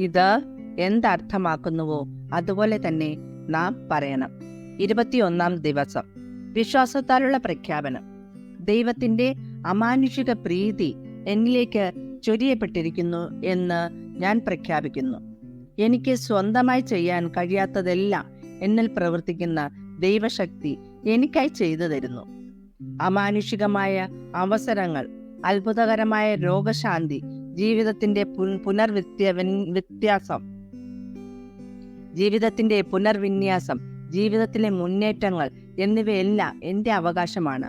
ഇത് എന്തർത്ഥമാക്കുന്നുവോ അതുപോലെ തന്നെ നാം പറയണം. ഇരുപത്തിയൊന്നാം ദിവസം. വിശ്വാസത്താലുള്ള പ്രഖ്യാപനം. ദൈവത്തിന്റെ അമാനുഷിക പ്രീതി എന്നിലേക്ക് ചൊരിയപ്പെട്ടിരിക്കുന്നു എന്ന് ഞാൻ പ്രഖ്യാപിക്കുന്നു. എനിക്ക് സ്വന്തമായി ചെയ്യാൻ കഴിയാത്തതെല്ലാം എന്നിൽ പ്രവർത്തിക്കുന്ന ദൈവശക്തി എനിക്കായി ചെയ്തു തരുന്നു. അമാനുഷികമായ അവസരങ്ങൾ അത്ഭുതകരമായ രോഗശാന്തി ജീവിതത്തിന്റെ പുനർവിത്യ വ്യത്യാസം. ജീവിതത്തിന്റെ പുനർവിന്യാസം ജീവിതത്തിലെ മുന്നേറ്റങ്ങൾ എന്നിവയെല്ലാം എന്റെ അവകാശമാണ്.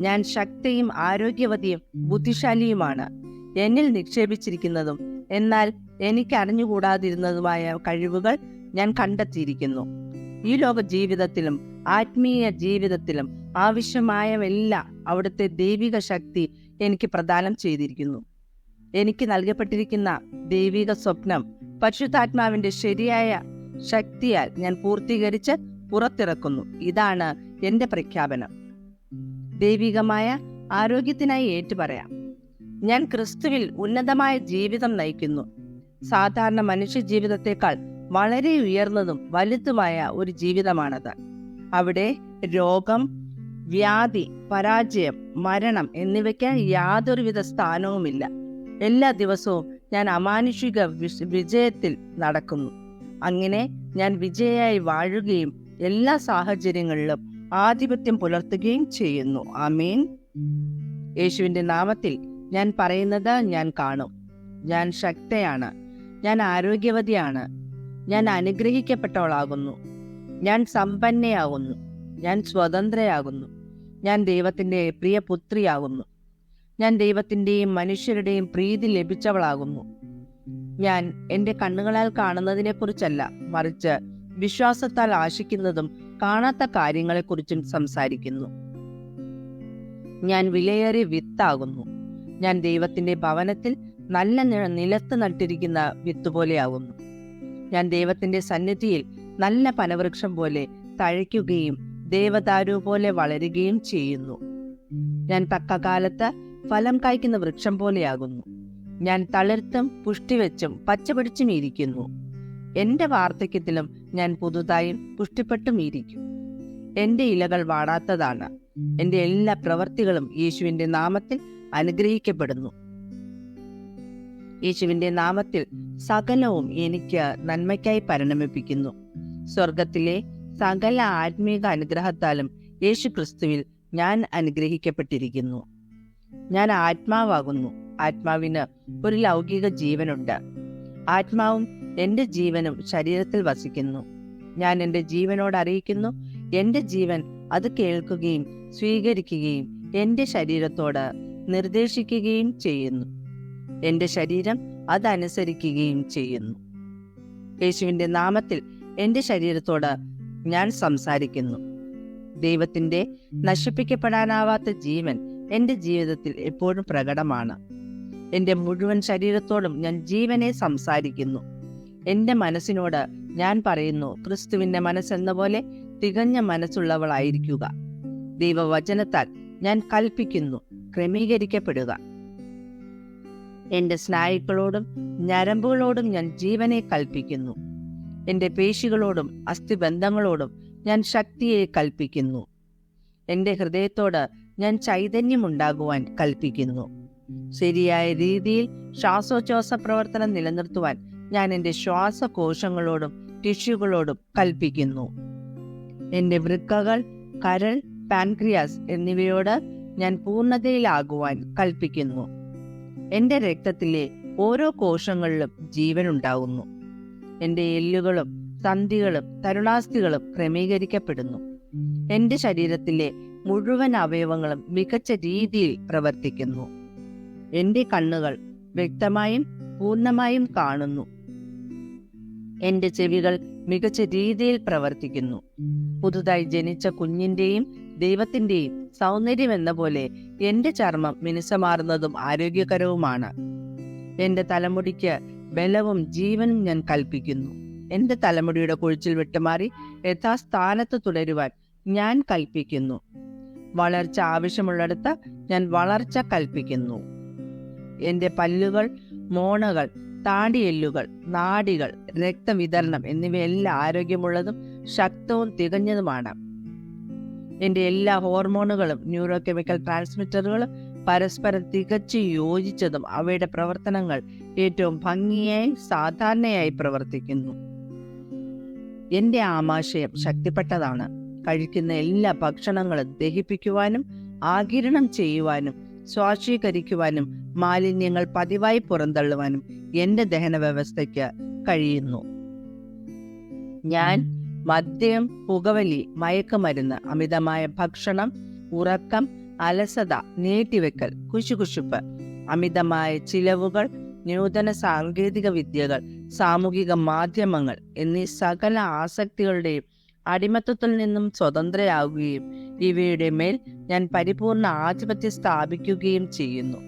ഞാൻ ശക്തിയും ആരോഗ്യവതിയും ബുദ്ധിശാലിയുമാണ്. എന്നിൽ നിക്ഷേപിച്ചിരിക്കുന്നതും എന്നാൽ എനിക്ക് അറിഞ്ഞുകൂടാതിരുന്നതുമായ കഴിവുകൾ ഞാൻ കണ്ടെത്തിയിരിക്കുന്നു. ഈ ലോക ജീവിതത്തിലും ആത്മീയ ജീവിതത്തിലും ആവശ്യമായവെല്ലാം അവിടുത്തെ ദൈവിക ശക്തി എനിക്ക് പ്രദാനം ചെയ്തിരിക്കുന്നു. എനിക്ക് നൽകപ്പെട്ടിരിക്കുന്ന ദൈവിക സ്വപ്നം പരിശുദ്ധാത്മാവിന്റെ ശരിയായ ശക്തിയാൽ ഞാൻ പൂർത്തീകരിച്ച് പുറത്തിറക്കുന്നു. ഇതാണ് എന്റെ പ്രഖ്യാപനം. ദൈവികമായ ആരോഗ്യത്തിനായി ഏറ്റുപറയാം. ഞാൻ ക്രിസ്തുവിൽ ഉന്നതമായ ജീവിതം നയിക്കുന്നു. സാധാരണ മനുഷ്യ ജീവിതത്തെക്കാൾ വളരെ ഉയർന്നതും വലുതുമായ ഒരു ജീവിതമാണത്. അവിടെ രോഗം വ്യാധി പരാജയം മരണം എന്നിവയ്ക്ക് യാതൊരുവിധ സ്ഥാനവുമില്ല. എല്ലാ ദിവസവും ഞാൻ അമാനുഷിക വിജയത്തിൽ നടക്കുന്നു. അങ്ങനെ ഞാൻ വിജയായി വാഴുകയും എല്ലാ സാഹചര്യങ്ങളിലും ആധിപത്യം പുലർത്തുകയും ചെയ്യുന്നു. ആമീൻ. യേശുവിന്റെ നാമത്തിൽ ഞാൻ പറയുന്നത് ഞാൻ കാണും. ഞാൻ ശക്തയാണ്. ഞാൻ ആരോഗ്യവതിയാണ്. ഞാൻ അനുഗ്രഹിക്കപ്പെട്ടവളാകുന്നു. ഞാൻ സമ്പന്നയാകുന്നു ഞാൻ സ്വതന്ത്രയാകുന്നു. ഞാൻ ദൈവത്തിന്റെ പ്രിയ പുത്രിയാകുന്നു ഞാൻ ദൈവത്തിന്റെയും മനുഷ്യരുടെയും പ്രീതി ലഭിച്ചവളാകുന്നു. ഞാൻ എന്റെ കണ്ണുകളാൽ കാണുന്നതിനെക്കുറിച്ചല്ല മറിച്ച് വിശ്വാസത്താൽ ആശിക്കുന്നതും കാണാത്ത കാര്യങ്ങളെക്കുറിച്ചും സംസാരിക്കുന്നു. ഞാൻ വിലയേറിയ വിത്താകുന്നു. ഞാൻ ദൈവത്തിന്റെ ഭവനത്തിൽ നല്ല നിലത്ത് നട്ടിരിക്കുന്ന വിത്ത് പോലെയാകുന്നു ഞാൻ ദൈവത്തിന്റെ സന്നിധിയിൽ നല്ല പനവൃക്ഷം പോലെ തഴയ്ക്കുകയും ദേവദാരു പോലെ വളരുകയും ചെയ്യുന്നു. ഞാൻ തക്കകാലത്ത് ഫലം കായ്ക്കുന്ന വൃക്ഷം പോലെയാകുന്നു. ഞാൻ തളിർത്തും പുഷ്ടിവെച്ചും പച്ചപിടിച്ചും ഇരിക്കുന്നു. എന്റെ വാർദ്ധക്യത്തിലും ഞാൻ പുതുതായും പുഷ്ടിപ്പെട്ടും ഇരിക്കും. എന്റെ ഇലകൾ വാടാത്തതാണ്. എന്റെ എല്ലാ പ്രവർത്തികളും യേശുവിന്റെ നാമത്തിൽ അനുഗ്രഹിക്കപ്പെടുന്നു. യേശുവിന്റെ നാമത്തിൽ സകലവും എനിക്ക് നന്മയ്ക്കായി പരിണമിപ്പിക്കുന്നു. സ്വർഗത്തിലെ സകല ആത്മീക അനുഗ്രഹത്താലും യേശു ക്രിസ്തുവിൽ ഞാൻ അനുഗ്രഹിക്കപ്പെട്ടിരിക്കുന്നു. ഞാൻ ആത്മാവാകുന്നു. ആത്മാവിന് ഒരു ലൗകിക ജീവനുണ്ട്. ആത്മാവും എന്റെ ജീവനും ശരീരത്തിൽ വസിക്കുന്നു. ഞാൻ എന്റെ ജീവനോട് അറിയിക്കുന്നു. എന്റെ ജീവൻ അത് കേൾക്കുകയും സ്വീകരിക്കുകയും എന്റെ ശരീരത്തോട് നിർദ്ദേശിക്കുകയും ചെയ്യുന്നു. എന്റെ ശരീരം അതനുസരിക്കുകയും ചെയ്യുന്നു. യേശുവിന്റെ നാമത്തിൽ എന്റെ ശരീരത്തോട് ഞാൻ സംസാരിക്കുന്നു. ദൈവത്തിന്റെ നശിപ്പിക്കപ്പെടാനാവാത്ത ജീവൻ എന്റെ ജീവിതത്തിൽ എപ്പോഴും പ്രകടമാണ്. എന്റെ മുഴുവൻ ശരീരത്തോടും ഞാൻ ജീവനെ സംസാരിക്കുന്നു. എന്റെ മനസ്സിനോട് ഞാൻ പറയുന്നു ക്രിസ്തുവിന്റെ മനസ്സെന്ന പോലെ തികഞ്ഞ മനസ്സുള്ളവളായിരിക്കുക. ദൈവവചനത്താൽ ഞാൻ കൽപ്പിക്കുന്നു ക്രമീകരിക്കപ്പെടുക. എന്റെ സ്നായുക്കളോടും ഞരമ്പുകളോടും ഞാൻ ജീവനെ കൽപ്പിക്കുന്നു. എന്റെ പേശികളോടും അസ്ഥിബന്ധങ്ങളോടും ഞാൻ ശക്തിയെ കൽപ്പിക്കുന്നു. എന്റെ ഹൃദയത്തോട് ഞാൻ ചൈതന്യമുണ്ടാകുവാൻ കൽപ്പിക്കുന്നു. ശരിയായ രീതിയിൽ ശ്വാസോച്ഛ്വാസ പ്രവർത്തനം നിലനിർത്തുവാൻ ഞാൻ എന്റെ ശ്വാസകോശങ്ങളോടും ടിഷ്യൂകളോടും കൽപ്പിക്കുന്നു. എന്റെ വൃക്കകൾ കരൾ പാൻക്രിയാസ് എന്നിവയോട് ഞാൻ പൂർണതയിലാകുവാൻ കൽപ്പിക്കുന്നു. എന്റെ രക്തത്തിലെ ഓരോ കോശങ്ങളിലും ജീവൻ ഉണ്ടാകുന്നു എന്റെ എല്ലുകളും സന്ധികളും തരുണാസ്ഥികളും ക്രമീകരിക്കപ്പെടുന്നു. എന്റെ ശരീരത്തിലെ മുഴുവൻ അവയവങ്ങളും മികച്ച രീതിയിൽ പ്രവർത്തിക്കുന്നു. എന്റെ കണ്ണുകൾ വ്യക്തമായും പൂർണമായും കാണുന്നു. എന്റെ ചെവികൾ മികച്ച രീതിയിൽ പ്രവർത്തിക്കുന്നു. പുതുതായി ജനിച്ച കുഞ്ഞിന്റെയും ദൈവത്തിന്റെയും സൗന്ദര്യം എന്ന പോലെ എന്റെ ചർമ്മം മിനുസമാർന്നതും ആരോഗ്യകരവുമാണ്. എന്റെ തലമുടിക്ക് ബലവും ജീവനും ഞാൻ കൽപ്പിക്കുന്നു. എന്റെ തലമുടിയുടെ കൊഴിച്ചിൽ വിട്ടുമാറി യഥാസ്ഥാനത്ത് തുടരുവാൻ ഞാൻ കൽപ്പിക്കുന്നു. വളർച്ച ആവശ്യമുള്ളിടത്ത് ഞാൻ വളർച്ച കൽപ്പിക്കുന്നു. എന്റെ പല്ലുകൾ മോണകൾ താടിയെല്ലുകൾ നാടികൾ രക്തവിതരണം എന്നിവയെല്ലാം ആരോഗ്യമുള്ളതും ശക്തവും തികഞ്ഞതുമാണ്. എന്റെ എല്ലാ ഹോർമോണുകളും ന്യൂറോ കെമിക്കൽ ട്രാൻസ്മിറ്ററുകളും പരസ്പരം തികച്ചു യോജിച്ചതും അവയുടെ പ്രവർത്തനങ്ങൾ ഏറ്റവും ഭംഗിയായി സാധാരണയായി പ്രവർത്തിക്കുന്നു. എന്റെ ആമാശയം ശക്തിപ്പെട്ടതാണ്. കഴിക്കുന്ന എല്ലാ ഭക്ഷണങ്ങളും ദഹിപ്പിക്കുവാനും ആകിരണം ചെയ്യുവാനും സ്വാശീകരിക്കുവാനും മാലിന്യങ്ങൾ പതിവായി പുറന്തള്ളുവാനും എന്റെ ദഹന വ്യവസ്ഥയ്ക്ക് കഴിയുന്നു. ഞാൻ മദ്യം പുകവലി മയക്കുമരുന്ന് അമിതമായ ഭക്ഷണം ഉറക്കം അലസത നീട്ടിവെക്കൽ കുശുകുശുപ്പ് അമിതമായ ചിലവുകൾ നൂതന സാങ്കേതിക വിദ്യകൾ സാമൂഹിക മാധ്യമങ്ങൾ എന്നീ സകല ആസക്തികളുടെയും അടിമത്തത്തിൽ നിന്നും സ്വതന്ത്രയാവുകയും ഇവയുടെ മേൽ ഞാൻ പരിപൂർണ ആധിപത്യം സ്ഥാപിക്കുകയും ചെയ്യുന്നു.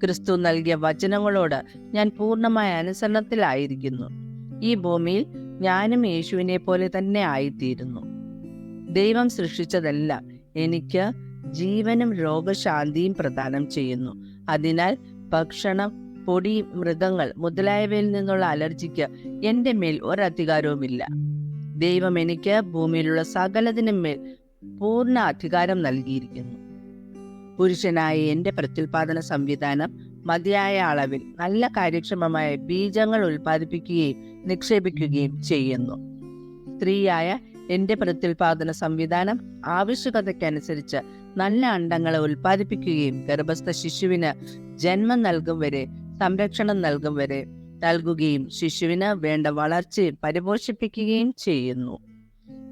ക്രിസ്തു നൽകിയ വചനങ്ങളോട് ഞാൻ പൂർണമായ അനുസരണത്തിലായിരിക്കുന്നു. ഈ ഭൂമിയിൽ ഞാനും യേശുവിനെ പോലെ തന്നെ ആയിത്തീരുന്നു. ദൈവം സൃഷ്ടിച്ചതെല്ലാം എനിക്ക് ജീവനും രോഗശാന്തിയും പ്രദാനം ചെയ്യുന്നു. അതിനാൽ ഭക്ഷണം പൊടി മൃഗങ്ങൾ മുതലായവയിൽ നിന്നുള്ള അലർജിക്ക് എന്റെ മേൽ ഒരധികാരവുമില്ല. ദൈവം എനിക്ക് ഭൂമിയിലുള്ള സകലതിനും മേൽ പൂർണ അധികാരം നൽകിയിരിക്കുന്നു. പുരുഷനായ എന്റെ പ്രത്യുൽപാദന സംവിധാനം മതിയായ അളവിൽ നല്ല കാര്യക്ഷമമായ ബീജങ്ങൾ ഉൽപ്പാദിപ്പിക്കുകയും നിക്ഷേപിക്കുകയും ചെയ്യുന്നു. സ്ത്രീയായ എന്റെ പ്രത്യുൽപാദന സംവിധാനം ആവശ്യകതയ്ക്കനുസരിച്ച് നല്ല അണ്ടങ്ങളെ ഉൽപ്പാദിപ്പിക്കുകയും ഗർഭസ്ഥ ശിശുവിന് ജന്മം നൽകും വരെ സംരക്ഷണം നൽകും വരെ നൽകുകയും ശിശുവിന് വേണ്ട വളർച്ച പരിപോഷിപ്പിക്കുകയും ചെയ്യുന്നു.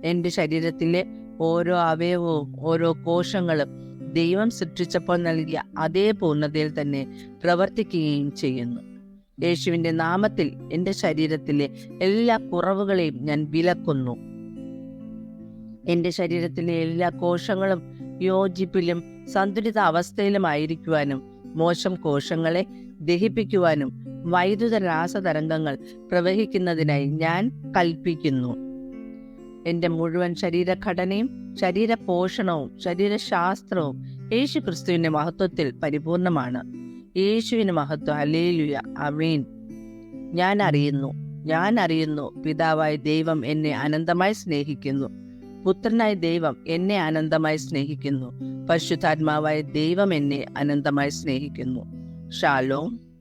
എന്റെ ശരീരത്തിലെ ഓരോ അവയവവും ഓരോ കോശങ്ങളും ദൈവം സൃഷ്ടിച്ചപ്പോൾ നൽകിയ അതേ പൂർണതയിൽ തന്നെ പ്രവർത്തിക്കുകയും ചെയ്യുന്നു. യേശുവിന്റെ നാമത്തിൽ എന്റെ ശരീരത്തിലെ എല്ലാ കുറവുകളെയും ഞാൻ വിലക്കുന്നു. എന്റെ ശരീരത്തിലെ എല്ലാ കോശങ്ങളും യോജിപ്പിലും സന്തുലിത അവസ്ഥയിലുമായിരിക്കുവാനും മോശം കോശങ്ങളെ ദഹിപ്പിക്കുവാനും വൈദ്യുത രാസതരംഗങ്ങൾ പ്രവഹിക്കുന്നതിനായി ഞാൻ കൽപ്പിക്കുന്നു. എന്റെ മുഴുവൻ ശരീരഘടനയും ശരീരപോഷണവും ശരീരശാസ്ത്രവും യേശു ക്രിസ്തുവിന്റെ മഹത്വത്തിൽ പരിപൂർണമാണ്. യേശുവിന് മഹത്വം. അലേലുയ അമീൻ ഞാൻ അറിയുന്നു. ഞാൻ അറിയുന്നു. പിതാവായ ദൈവം എന്നെ അനന്തമായി സ്നേഹിക്കുന്നു. പുത്രനായ ദൈവം എന്നെ അനന്തമായി സ്നേഹിക്കുന്നു. പരിശുദ്ധാത്മാവായ ദൈവം എന്നെ അനന്തമായി സ്നേഹിക്കുന്നു. ഷാലോം.